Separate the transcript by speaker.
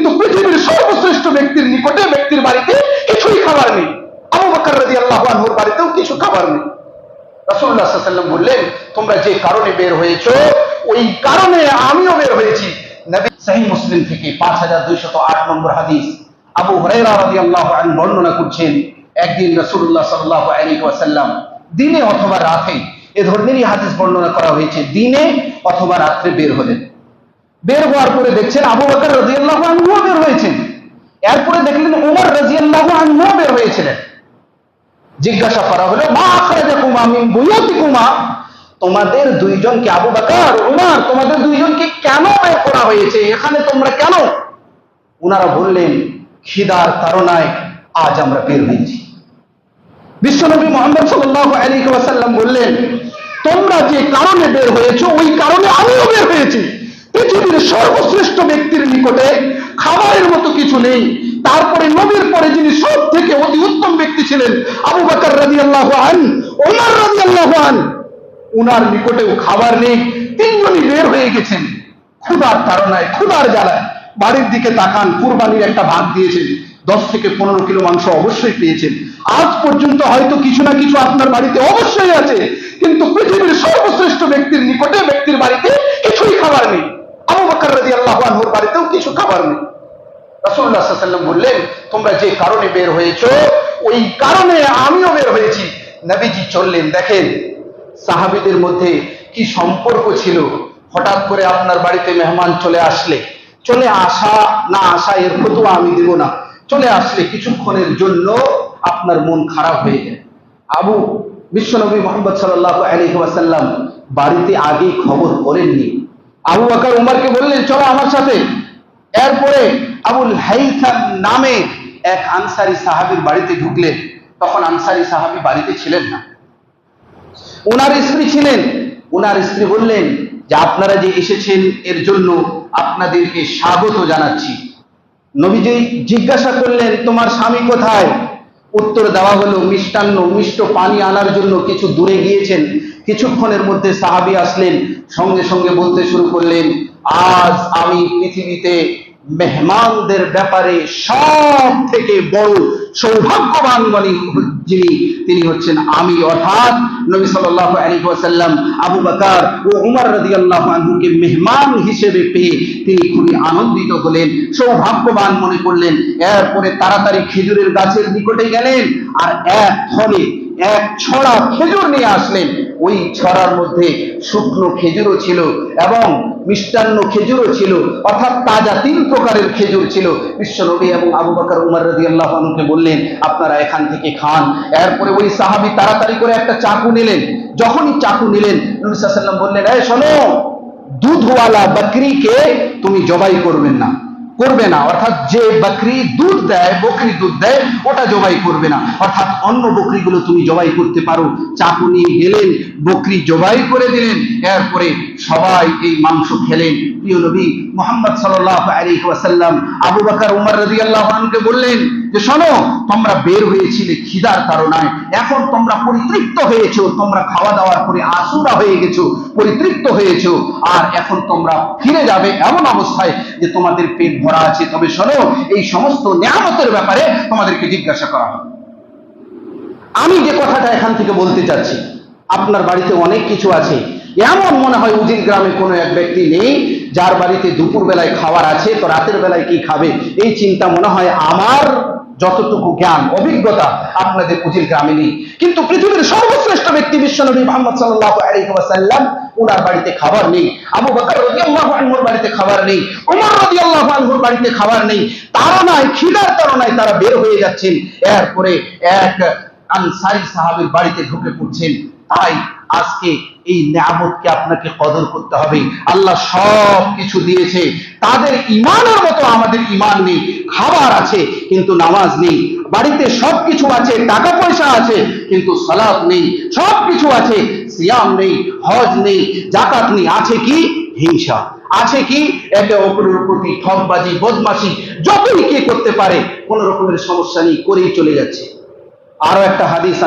Speaker 1: কিন্তু পৃথিবীর সর্বশ্রেষ্ঠ ব্যক্তির নিকটে ব্যক্তির বাড়িতে কিছুই খাবার নেই। আবু বকর রাজি আল্লাহ আনহুর বাড়িতেও কিছু খাবার নেই। আলাইহি ওয়াসাল্লাম বললেন, তোমরা যে কারণে বের হয়েছো, ওই কারণে আমিও বের হয়েছি। নবী সহিহ মুসলিম থেকে 5208 নম্বর হাদিস আবু হুরায়রা রাদিয়াল্লাহু আনহু বর্ণনা করছেন, একদিন সাল্লাল্লাহু আলাইহি ওয়াসাল্লাম দিনে অথবা রাতে, এ ধরনেরই হাদিস বর্ণনা করা হয়েছে, দিনে অথবা রাত্রে বের হলেন। বের হওয়ার পরে দেখছেন আবু বকর রাদিয়াল্লাহু আনহু বের হয়েছেন। এরপরে দেখলেন ওমর রাদিয়াল্লাহু আনহু বের হয়েছিলেন। জিজ্ঞাসা করা হলো, মা আখরাজাকুমা মিন তোমাদের দুইজনকে আবু বকর, উমর, তোমাদের দুইজনকে কেন বের করা হয়েছে? এখানে তোমরা কেন? ওনারা বললেন, খিদার তাড়নায় আজ আমরা বের হয়েছি। বিশ্বনবী মোহাম্মদ সাল্লাল্লাহু আলাইহি ওয়াসাল্লাম বললেন, তোমরা যে কারণে বের হয়েছো, ওই কারণে আমিও বের হয়েছি। পৃথিবীর সর্বশ্রেষ্ঠ ব্যক্তির নিকটে খাবারের মতো কিছু নেই। তারপরে নবীর পরে যিনি সব থেকে অতি উত্তম ব্যক্তি ছিলেন, আবু বকর রাদিয়াল্লাহু আন ওমর রাদিয়াল্লাহু আন, উনার নিকটেও খাবার নেই। তিনজনই বের হয়ে গেছেন। ক্ষুধার তাড়নায়, ক্ষুধার জ্বালায়। বাড়ির দিকে তাকান, কুরবানির একটা ভাগ দিয়েছেন। দশ থেকে পনেরো কিলো মাংস অবশ্যই পেয়েছেন। আজ পর্যন্ত হয়তো কিছু না কিছু আপনার বাড়িতে অবশ্যই আছে। কিন্তু পৃথিবীর সর্বশ্রেষ্ঠ ব্যক্তির নিকটে ব্যক্তির বাড়িতে কিছুই খাবার নেই। বকর রাদিয়াল্লাহু আনহুর বাড়িতেও কিছু খাবার নেই। সাল্লাল্লাহু বললেন, তোমরা যে কারণে বের হয়েছো, ওই কারণে আমিও বের হয়েছি। নবীজি চললেন, দেখেন, সাহাবীদের মধ্যে কি সম্পর্ক ছিল? হঠাৎ করে আপনার বাড়িতে মেহমান চলে আসলে, চলে আসা না আসা এর ফতুয়া আমি দেব না। চলে আসলে কিছুক্ষণের জন্য আপনার মন খারাপ হয়ে যায়। আবু বিশ্বনবী মোহাম্মদ সাল্লাল্লাহু আলাইহি ওয়াসাল্লাম বাড়িতে আগে খবর করেননি আবু বকর উমরকে বললেন, চলো আমার সাথে। এরপরে আবুল হাইথাম নামে এক আনসারি সাহাবীর বাড়িতে ঢুকলেন। তখন আনসারি সাহাবী বাড়িতে ছিলেন না। ওনার স্ত্রী ছিলেন। ওনার স্ত্রী বললেন, যে আপনারা যে এসেছেন, এর জন্য আপনাদেরকে স্বাগত জানাচ্ছি। নবীজি জিজ্ঞাসা করলেন, তোমার স্বামী কোথায়? উত্তর দেওয়া হলো, মিষ্টান্ন, মিষ্ট পানি আনার জন্য কিছু দূরে গিয়েছেন। কিছুক্ষণের মধ্যে সাহাবি আসলেন, সঙ্গে সঙ্গে বলতে শুরু করলেন, আজ আমি পৃথিবীতে মেহমানদের ব্যাপারে সব থেকে বড় সৌভাগ্যবান যিনি তিনি হচ্ছেন আমি, অর্থাৎ নবী সাল্লাল্লাহু আলাইহি ওয়াসাল্লাম, আবু বকর ও উমর রাদিয়াল্লাহু আনহুকে মেহমান হিসেবে পেয়ে তিনি খুবই আনন্দিত হলেন, সৌভাগ্যবান মনে করলেন। এরপরে তাড়াতাড়ি খেজুরের গাছের নিকটে গেলেন আর এক ফলে এক ছড়া খেজুর নিয়ে আসলেন। ওই ছড়ার মধ্যে শুকনো খেজুরও ছিল এবং মিষ্টান্ন খেজুরও ছিল, অর্থাৎ তাজা তিন প্রকারের খেজুর ছিল। বিশ্বনবী এবং আবু বাকর উমার রাজি আল্লাহকে বললেন, আপনারা এখান থেকে খান। এরপরে ওই সাহাবি তাড়াতাড়ি করে একটা চাকু নিলেন। যখনই চাকু নিলেন, নবী বললেন এ শোনো, দুধওয়ালা বাকরিকে তুমি জবাই করবেন না। করবে না। অর্থাৎ যে বকরি দুধ দেয়, বকরি দুধ দেয়, ওটা জবাই করবে না। অর্থাৎ অন্য বকরিগুলো তুমি জবাই করতে পারো। চাকু নিয়ে গেলেন, বকরি জবাই করে দিলেন, এরপরে সবাই এই মাংস খেলেন। প্রিয় নবী মোহাম্মদ সাল্লাহ আলী ওয়াসাল্লাম আবু বাকার, উমর রাজি আল্লাহকে বললেন যে শোনো, তোমরা বের হয়েছিলে খিদার কারণে এখন তোমরা পরিতৃপ্ত হয়েছো, তোমরা খাওয়া দাওয়ার পরে আসুরা হয়ে গেছো, পরিতৃপ্ত হয়েছো। আর এখন তোমরা ফিরে যাবে এমন অবস্থায় যে তোমাদের পেট ভরা আছে। তবে শোনো, এই সমস্ত নিয়ামতের ব্যাপারে তোমাদেরকে জিজ্ঞাসা করা হবে। আমি যে কথাটা এখান থেকে বলতে চাচ্ছি, আপনার বাড়িতে অনেক কিছু আছে। এমন মনে হয় উজির গ্রামে কোনো এক ব্যক্তি নেই যার বাড়িতে দুপুর বেলায় খাবার আছে, তো রাতের বেলায় কি খাবে? এই চিন্তা মনে হয় আমার যতটুকু জ্ঞান, অভিজ্ঞতা আপনাদের উজির গ্রামে নেই। কিন্তু পৃথিবীর সর্বশ্রেষ্ঠ ব্যক্তি বিশ্বনবী মোহাম্মদ আলাইহি ওনার বাড়িতে খাবার নেই। আবু বকর বাড়িতে খাবার নেই। ওমর রাদিয়াল্লাহু আনহুর বাড়িতে খাবার নেই। তারা নয় খিদার তাড়নায় তারা বের হয়ে যাচ্ছেন। এরপরে এক আনসারি সাহাবের বাড়িতে ঢুকে পড়ছেন। তাই আজকে এই নিয়ামতকে আপনাকে কদর করতে হবে। আল্লাহ সব কিছু দিয়েছে। তাদের ইমানের মতো আমাদের ইমান নেই। খাবার আছে, কিন্তু নামাজ নেই। বাড়িতে সব কিছু আছে টাকা পয়সা আছে, কিন্তু সালাত নেই। সব কিছু আছে, সিয়াম নেই, হজ নেই জাকাত নেই। আছে কি? হিংসা। আছে কি? একে অপরের প্রতি ঠকবাজি বদমাশি, যতই কে করতে পারে, কোন রকমের সমস্যা নেই, করেই চলে যাচ্ছে। আরও একটা হাদিস